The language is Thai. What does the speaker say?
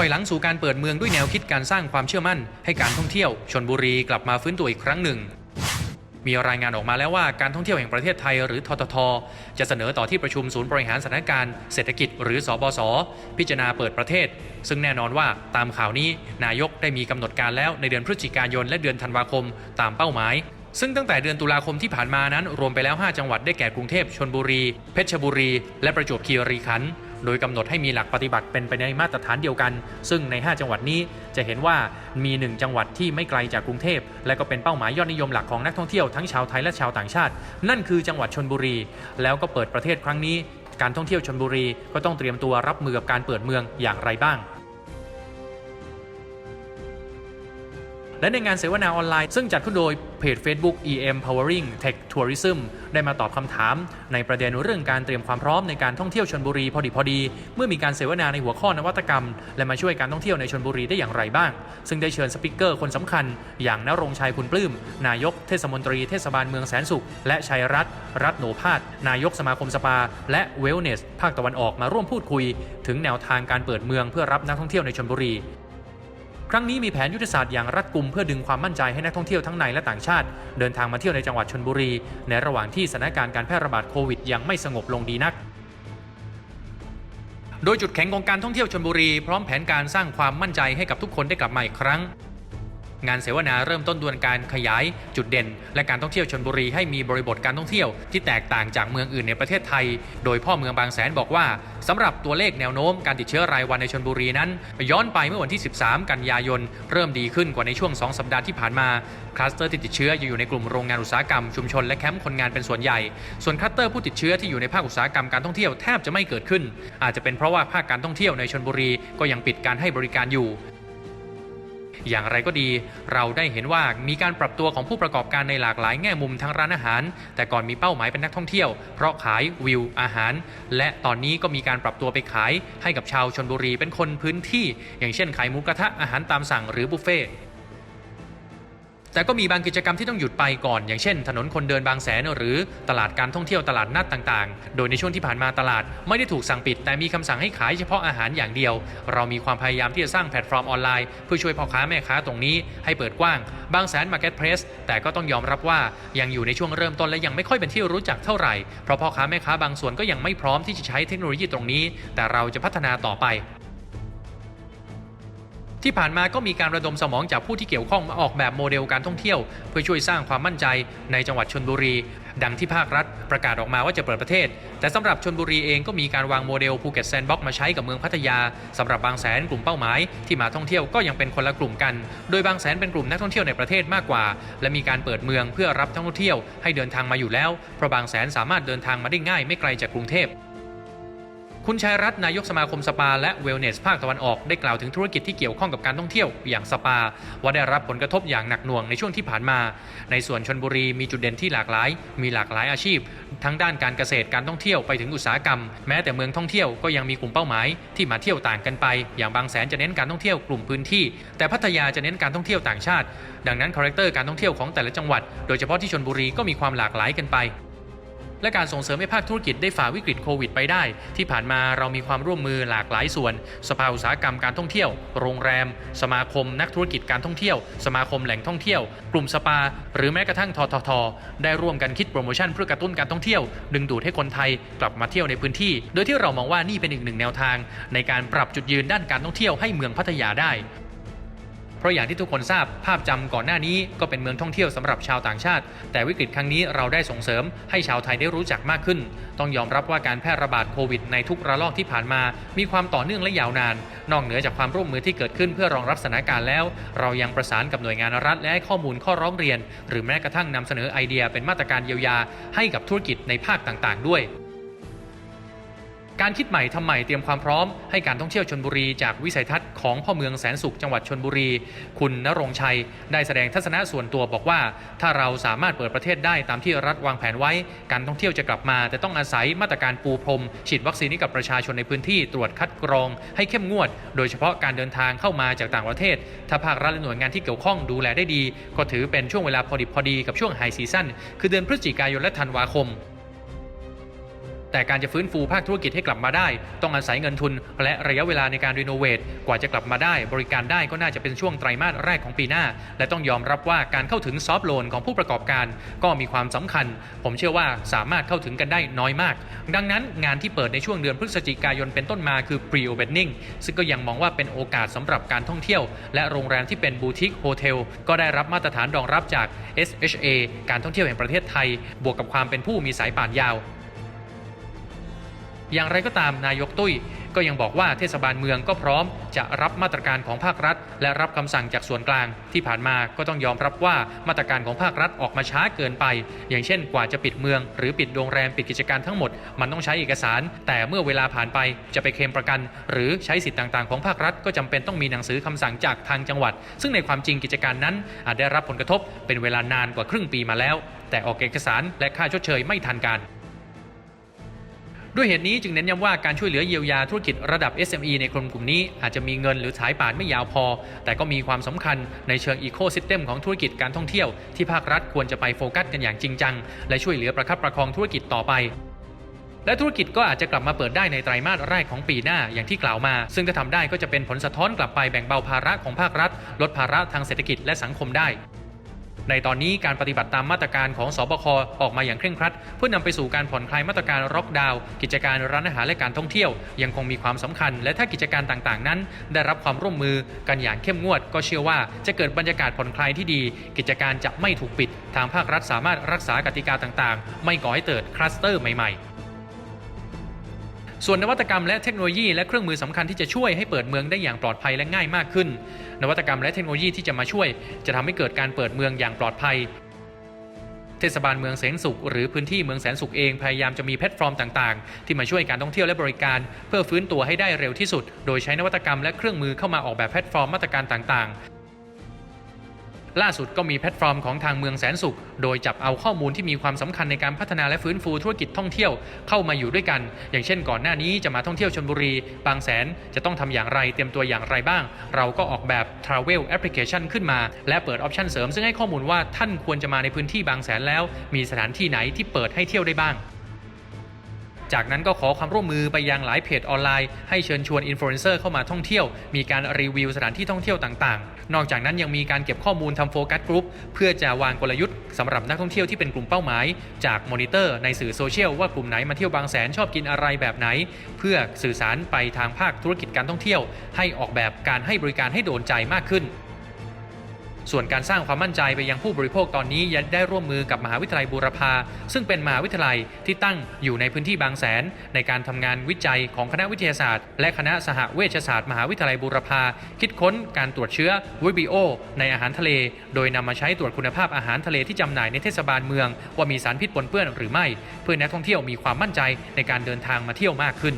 อยหลังสู่การเปิดเมืองด้วยแนวคิดการสร้างความเชื่อมั่น ให้การท่องเที่ยวชนบุรีกลับมาฟื้นตัวอีกครั้งหนึ่ง มีรายงานออกมาแล้วว่าการท่องเที่ยวแห่งประเทศไทยหรือททท จะเสนอต่อที่ประชุมศูนย์บริหารสถานการณ์เศรษฐกิจหรือสบสพิจารณาเปิดประเทศ ซึ่งแน่นอนว่าตามข่าวนี้นายกได้มีกำหนดการแล้วในเดือนพฤศจิกายนและเดือนธันวาคมตามเป้าหมายซึ่งตั้งแต่เดือนตุลาคมที่ผ่านมานั้น รวมไปแล้ว 5 จังหวัดได้แก่กรุงเทพ ชนบุรี เพชรบุรี และประจวบคีรีขันธ์ โดยกำหนดให้มีหลักปฏิบัติเป็นไปในมาตรฐานเดียวกัน ซึ่งใน 5 จังหวัดนี้จะเห็นว่ามี 1 จังหวัดที่ไม่ไกลจากกรุงเทพ และก็เป็นเป้าหมายยอดนิยมหลักของนักท่องเที่ยวทั้งชาวไทยและชาวต่างชาติ นั่นคือจังหวัดชนบุรี แล้วก็เปิดประเทศครั้งนี้ การท่องเที่ยวชนบุรีก็ต้องเตรียมตัวรับมือกับการเปิดเมืองอย่างไรบ้าง และในงานเสวนาออนไลน์ซึ่งจัดขึ้นโดยเพจ Facebook EM Powering Tech Tourism ได้มาตอบคำถาม ในประเด็นเรื่องการเตรียมความพร้อมในการท่องเที่ยวชนบุรีพอดีพอดี เมื่อมีการเสวนาในหัวข้อนวัตกรรม และมาช่วยการท่องเที่ยวในชนบุรีได้อย่างไรบ้าง ซึ่งได้เชิญสปิเกอร์คนสำคัญ อย่างนรงชัยคุณปลื้ม นายกเทศมนตรีเทศบาลเมืองแสนสุข และชัยรัตน์รัตนโนพาสนายกสมาคมสปา และเวลเนส ภาคตะวันออกมาร่วมพูดคุย ถึงแนวทางการเปิดเมืองเพื่อรับนักท่องเที่ยวในชนบุรี ครั้งนี้มีแผนยุทธศาสตร์อย่างรัดกุมเพื่อดึงความมั่นใจให้นักท่องเที่ยวทั้งในและต่างชาติ เดินทางมาเที่ยวในจังหวัดชนบุรี ในระหว่างที่สถานการณ์การแพร่ระบาดโควิดยังไม่สงบลงดีนัก โดยจุดแข็งของการท่องเที่ยวชนบุรี พร้อมแผนการสร้างความมั่นใจให้กับทุกคนได้กลับมาอีกครั้ง งานเสวนาเริ่มต้นดวยการขยายจุดเด่น และการท่องเที่ยวชนบุรีให้มีบริบทการท่องเที่ยวที่แตกต่างจากเมืองอื่นในประเทศไทย โดยพ่อเมืองบางแสนบอกว่าสำหรับตัวเลขแนวโน้มการติดเชื้อรายวันในชนบุรีนั้น ย้อนไปเมื่อวันที่ 13 กันยายน เริ่มดีขึ้นกว่าในช่วง 2 สัปดาห์ที่ผ่านมาคลัสเตอร์ที่ติดเชื้ออยู่ในกลุ่มโรงงานอุตสาหกรรมชุมชนและแคมป์คนงานเป็นส่วนใหญ่ ส่วนคลัสเตอร์ผู้ติดเชื้อที่อยู่ในภาคอุตสาหกรรมการท่องเที่ยวแทบจะไม่เกิดขึ้น อาจจะเป็นเพราะว่าภาคการท่องเที่ยวในชนบุรีก็ยังปิดการให้บริการอยู่ อย่างไรก็ดี เราได้เห็นว่ามีการปรับตัวของผู้ประกอบการในหลากหลายแง่มุมทั้งร้านอาหาร แต่ก่อนมีเป้าหมายเป็นนักท่องเที่ยว เพราะขายวิวอาหาร และตอนนี้ก็มีการปรับตัวไปขายให้กับชาวชนบุรีเป็นคนพื้นที่ อย่างเช่นขายหมูกระทะอาหารตามสั่งหรือบุฟเฟ่ต์ แต่ก็มีบางกิจกรรมที่ต้องหยุดไปก่อน อย่างเช่น ถนนคนเดินบางแสน หรือตลาดการท่องเที่ยวตลาดนัดต่างๆ โดยในช่วงที่ผ่านมาตลาดไม่ได้ถูกสั่งปิด แต่มีคำสั่งให้ขายเฉพาะอาหารอย่างเดียว เรามีความพยายามที่จะสร้างแพลตฟอร์มออนไลน์เพื่อช่วยพ่อค้าแม่ค้าตรงนี้ให้เปิดกว้าง บางแสนมาร์เก็ตเพรสแต่ก็ต้องยอมรับว่ายังอยู่ในช่วงเริ่มต้นและยังไม่ค่อยเป็นที่รู้จักเท่าไหร่เพราะพ่อค้าแม่ค้าบางส่วนก็ยังไม่พร้อมที่จะใช้เทคโนโลยีตรงนี้ แต่เราจะพัฒนาต่อไป ที่ผ่านมาก็มีการระดมสมองจากผู้ที่เกี่ยวข้องมาออกแบบโมเดลการท่องเที่ยว เพื่อช่วยสร้างความมั่นใจในจังหวัดชนบุรี ดังที่ภาครัฐประกาศออกมาว่าจะเปิดประเทศ แต่สำหรับชนบุรีเองก็มีการวางโมเดลภูเก็ตแซนด์บ็อกมาใช้กับเมืองพัทยาสำหรับบางแสนกลุ่มเป้าหมาย ที่มาท่องเที่ยวก็ยังเป็นคนละกลุ่มกัน โดยบางแสนเป็นกลุ่มนักท่องเที่ยวในประเทศมากกว่า และมีการเปิดเมืองเพื่อรับท่องเที่ยว ให้เดินทางมาอยู่แล้วเพราะบางแสนสามารถเดินทางมาได้ง่ายไม่ไกลจากกรุงเทพ คุณชัยรัตน์นายกสมาคมสปาและเวลเนสภาคตะวันออกได้กล่าวถึงธุรกิจที่เกี่ยวข้องกับการท่องเที่ยวอย่างสปา ว่าได้รับผลกระทบอย่างหนักหน่วงในช่วงที่ผ่านมา ในส่วนชนบุรีมีจุดเด่นที่หลากหลาย มีหลากหลายอาชีพ ทั้งด้านการเกษตรการท่องเที่ยวไปถึงอุตสาหกรรม แม้แต่เมืองท่องเที่ยวก็ยังมีกลุ่มเป้าหมายที่มาเที่ยวต่างกันไป อย่างบางแสนจะเน้นการท่องเที่ยวกลุ่มพื้นที่ แต่พัทยาจะเน้นการท่องเที่ยวต่างชาติ ดังนั้นคาแรคเตอร์การท่องเที่ยวของแต่ละจังหวัด โดยเฉพาะที่ชนบุรีก็มีความหลากหลายกันไป และการส่งเสริมให้ภาคธุรกิจได้ฝ่าวิกฤตโควิดไปได้ ที่ผ่านมาเรามีความร่วมมือหลากหลายส่วน สภาอุตสาหกรรมการท่องเที่ยว โรงแรม สมาคมนักธุรกิจการท่องเที่ยว สมาคมแหล่งท่องเที่ยว กลุ่มสปา หรือแม้กระทั่งททท ได้ร่วมกันคิดโปรโมชั่นเพื่อกระตุ้นการท่องเที่ยว ดึงดูดให้คนไทยกลับมาเที่ยวในพื้นที่ โดยที่เรามองว่านี่เป็นอีกหนึ่งแนวทาง ในการปรับจุดยืนด้านการท่องเที่ยวให้เมืองพัทยาได้ เพราะอย่างที่ทุกคนทราบภาพจำก่อนหน้านี้ก็เป็นเมืองท่องเที่ยวสำหรับชาวต่างชาติ แต่วิกฤตครั้งนี้เราได้ส่งเสริมให้ชาวไทยได้รู้จักมากขึ้น ต้องยอมรับว่าการแพร่ระบาดโควิดในทุกระลอกที่ผ่านมา มีความต่อเนื่องและยาวนาน นอกเหนือจากความร่วมมือที่เกิดขึ้นเพื่อรองรับสถานการณ์แล้ว เรายังประสานกับหน่วยงานรัฐและข้อมูลข้อร้องเรียน หรือแม้กระทั่งนำเสนอไอเดียเป็นมาตรการเยียวยา ให้กับธุรกิจในภาคต่าง ๆ ด้วย การคิดใหม่ทำใหม่เตรียมความพร้อมให้การท่องเที่ยวชนบุรีจากวิสัยทัศน์ของพ่อเมืองแสนสุขจังหวัดชนบุรี คุณณรงชัย ได้แสดงทัศนะส่วนตัวบอกว่า ถ้าเราสามารถเปิดประเทศได้ตามที่รัฐวางแผนไว้ การท่องเที่ยวจะกลับมา แต่ต้องอาศัยมาตรการปูพรม ฉีดวัคซีนให้กับประชาชนในพื้นที่ตรวจคัดกรอง ให้เข้มงวด โดยเฉพาะการเดินทางเข้ามาจากต่างประเทศ ถ้าภาครัฐและหน่วยงานที่เกี่ยวข้องดูแลได้ดี ก็ถือเป็นช่วงเวลาพอดิบพอดีกับช่วงไฮซีซั่นคือเดือนพฤศจิกายนและธันวาคม แต่การจะฟื้นฟูภาคธุรกิจให้กลับมาได้ ต้องอาศัยเงินทุน และระยะเวลาในการรีโนเวทกว่าจะกลับมาได้ บริการได้ก็น่าจะเป็นช่วงไตรมาสแรกของปีหน้า และต้องยอมรับว่าการเข้าถึงซอฟท์โลนของผู้ประกอบการ ก็มีความสำคัญ ผมเชื่อว่าสามารถเข้าถึงกันได้น้อยมาก ดังนั้นงานที่เปิดในช่วงเดือนพฤศจิกายนเป็นต้นมาคือ pre-opening ซึ่งก็ยังมองว่าเป็นโอกาสสำหรับการท่องเที่ยว และโรงแรมที่เป็นบูติกโฮเทลก็ได้รับมาตรฐานรองรับจาก SHA การท่องเที่ยวแห่งประเทศไทย บวกกับความเป็นผู้มีสายป่านยาว อย่างไรก็ตามนายกตุ้ย ก็ยังบอกว่าเทศบาลเมืองก็พร้อมจะรับมาตรการของภาครัฐ และรับคำสั่งจากส่วนกลาง ที่ผ่านมาก็ต้องยอมรับว่ามาตรการของภาครัฐออกมาช้าเกินไป อย่างเช่น กว่าจะปิดเมือง หรือปิดโรงแรมปิดกิจการทั้งหมด มันต้องใช้เอกสาร แต่เมื่อเวลาผ่านไปจะไปเคลมประกัน หรือใช้สิทธิ์ต่างๆ ของภาครัฐ ก็จำเป็นต้องมีหนังสือคำสั่งจากทางจังหวัด ซึ่งในความจริงกิจการนั้น อาจได้รับผลกระทบเป็นเวลานานกว่าครึ่งปีมาแล้ว แต่ออกเอกสารและค่าชดเชยไม่ทันการ ด้วยเหตุนี้จึงเน้นย้ำว่าการช่วยเหลือเยียวยาธุรกิจระดับ SME ในคนกลุ่มนี้อาจจะมีเงินหรือสายป่านไม่ยาวพอ แต่ก็มีความสำคัญในเชิงอีโคซิสเต็มของธุรกิจการท่องเที่ยวที่ภาครัฐควรจะไปโฟกัสกันอย่างจริงจัง และช่วยเหลือประคับประคองธุรกิจต่อไปและธุรกิจก็อาจจะกลับมาเปิดได้ในไตรมาสแรกของปีหน้าอย่างที่กล่าวมา ซึ่งถ้าทำได้ก็จะเป็นผลสะท้อนกลับไปแบ่งเบาภาระของภาครัฐ ลดภาระทางเศรษฐกิจและสังคมได้ ในตอนนี้การปฏิบัติตามมาตรการของสบคออกมาอย่างเคร่งครัด เพื่อนำไปสู่การผ่อนคลายมาตรการล็อกดาวน์กิจการร้านอาหารและการท่องเที่ยว ยังคงมีความสำคัญ และถ้ากิจการต่างๆ นั้น ได้รับความร่วมมือกันอย่างเข้มงวด ก็เชื่อว่าจะเกิดบรรยากาศผ่อนคลายที่ดี กิจการจะไม่ถูกปิด ทางภาครัฐสามารถรักษากติกาต่างๆ ไม่ก่อให้เกิดคลัสเตอร์ใหม่ๆ ส่วนนวัตกรรมและเทคโนโลยีและเครื่องมือสำคัญที่จะช่วยให้เปิดเมืองได้อย่างปลอดภัยและง่ายมากขึ้น นวัตกรรมและเทคโนโลยีที่จะมาช่วย จะทำให้เกิดการเปิดเมืองอย่างปลอดภัย เทศบาลเมืองแสนสุข หรือพื้นที่เมืองแสนสุขเองพยายามจะมีแพลตฟอร์มต่างๆ ที่มาช่วยการท่องเที่ยวและบริการ เพื่อฟื้นตัวให้ได้เร็วที่สุด โดยใช้นวัตกรรมและเครื่องมือเข้ามาออกแบบแพลตฟอร์มมาตรการต่างๆ ล่าสุดก็มีแพลตฟอร์มของทางเมืองแสนสุข โดยจับเอาข้อมูลที่มีความสำคัญในการพัฒนาและฟื้นฟูธุรกิจท่องเที่ยวเข้ามาอยู่ด้วยกัน อย่างเช่น ก่อนหน้านี้จะมาท่องเที่ยวชนบุรี บางแสนจะต้องทำอย่างไรเตรียมตัวอย่างไรบ้าง เราก็ออกแบบ Travel Application ขึ้นมา และเปิดออปชันเสริมซึ่งให้ข้อมูลว่าท่านควรจะมาในพื้นที่บางแสนแล้ว มีสถานที่ไหนที่เปิดให้เที่ยวได้บ้าง จากนั้นก็ขอความร่วมมือไปยังหลายเพจออนไลน์ให้เชิญชวนอินฟลูเอนเซอร์เข้ามาท่องเที่ยว มีการรีวิวสถานที่ท่องเที่ยวต่างๆ นอกจากนั้นยังมีการเก็บข้อมูลทำโฟกัสกรุ๊ปเพื่อจะวางกลยุทธ์สำหรับนักท่องเที่ยวที่เป็นกลุ่มเป้าหมาย จากมอนิเตอร์ในสื่อโซเชียลว่ากลุ่มไหนมาเที่ยวบางแสนชอบกินอะไรแบบไหน เพื่อสื่อสารไปทางภาคธุรกิจการท่องเที่ยว ให้ออกแบบการให้บริการให้โดนใจมากขึ้น ส่วนการสร้างความมั่นใจไปยังผู้บริโภคตอนนี้ยังได้ร่วมมือกับมหาวิทยาลัยบูรพา ซึ่งเป็นมหาวิทยาลัยที่ตั้งอยู่ในพื้นที่บางแสน ในการทำงานวิจัยของคณะวิทยาศาสตร์ และคณะสหเวชศาสตร์ มหาวิทยาลัยบูรพา คิดค้นการตรวจเชื้อวิบิโอในอาหารทะเล โดยนำมาใช้ตรวจคุณภาพอาหารทะเลที่จำหน่ายในเทศบาลเมือง ว่ามีสารพิษปนเปื้อนหรือไม่ เพื่อนักท่องเที่ยวมีความมั่นใจในการเดินทางมาเที่ยวมากขึ้น